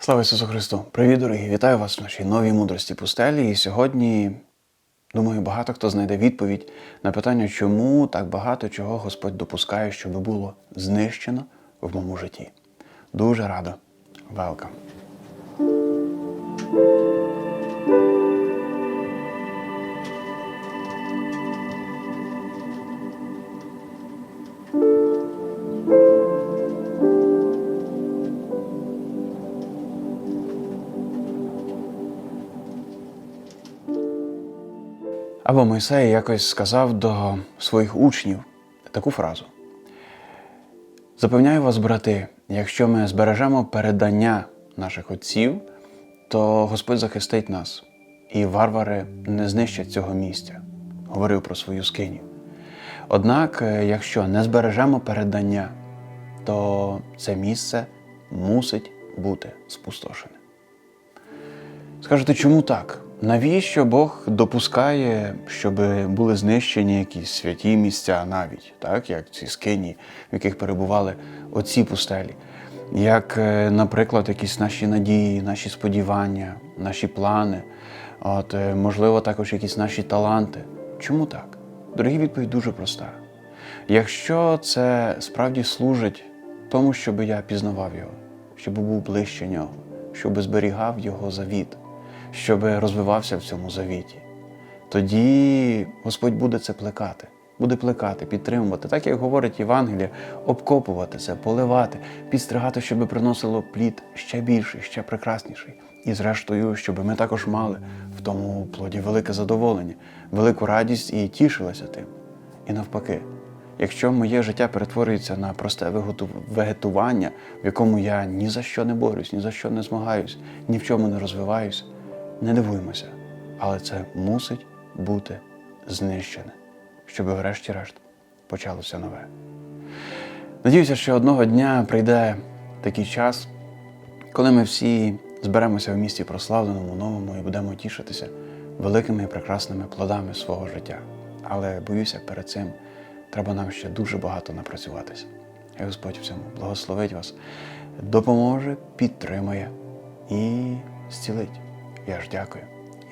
Слава Ісусу Христу! Привіт, дорогі! Вітаю вас в нашій новій мудрості пустелі. І сьогодні, думаю, багато хто знайде відповідь на питання, чому так багато чого Господь допускає, щоб було знищено в моєму житті. Дуже рада. Welcome! Або Мойсей якось сказав до своїх учнів таку фразу: Запевняю вас, брати, якщо ми збережемо передання наших отців, то Господь захистить нас, і варвари не знищать цього місця. Говорив про свою скиню. Однак, е, якщо не збережемо передання, то це місце мусить бути спустошене. Скажете, чому так? Навіщо Бог допускає, щоб були знищені якісь святі місця навіть, так, як ці скині, в яких перебували оці пустелі, як, е, наприклад, якісь наші надії, наші сподівання, наші плани, от, е, можливо, також якісь наші таланти. Чому так? Дорогі відповідь дуже проста. Якщо це справді служить тому, щоб я пізнавав його, щоб був ближче нього, щоб зберігав його завіт, щоб розвивався в цьому завіті, тоді Господь буде це плекати, буде плекати, підтримувати, так як говорить Євангеліє, обкопувати це, поливати, підстригати, щоб приносило плід ще більший, ще прекрасніший. І зрештою, щоб ми також мали в тому плоді велике задоволення, велику радість і тішилися тим. І навпаки, якщо моє життя перетворюється на просте вегетування, в якому я ні за що не борюсь, ні за що не змагаюсь, ні в чому не розвиваюсь, не дивуймося, але це мусить бути знищене, щоб врешті-решт почалося нове. Надіюся, що одного дня прийде такий час, коли ми всі зберемося в місті прославленому, новому і будемо тішитися великими і прекрасними плодами свого життя. Але боюся, перед цим треба нам ще дуже багато напрацюватися. І Господь в цьому благословить вас, допоможе, підтримає і зцілить. Я ж дякую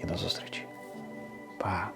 і до зустрічі. Па!